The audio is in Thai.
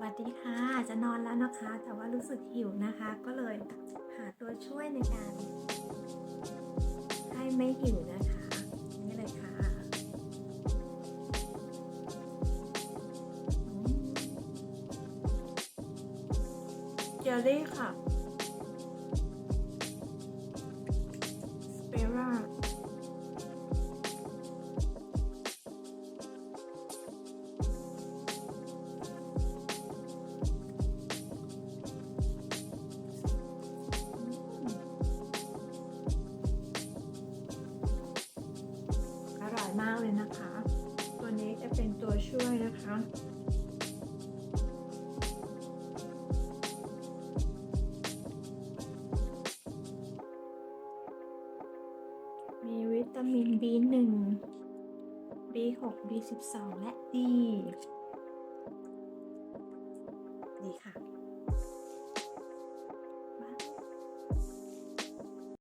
วัสดีค่ะ จะนอนแล้วนะคะ แต่ว่ารู้สึกหิวนะคะ ก็เลยหาตัวช่วยในการ ให้ไม่หิวนะคะนี่เลยค่ะเจลลี่ค่ะ อร่อยมากเลยนะคะ ตัวนี้จะเป็นตัวช่วยนะคะมีวิตามิน B1 B6 B12 และ D ดีค่ะ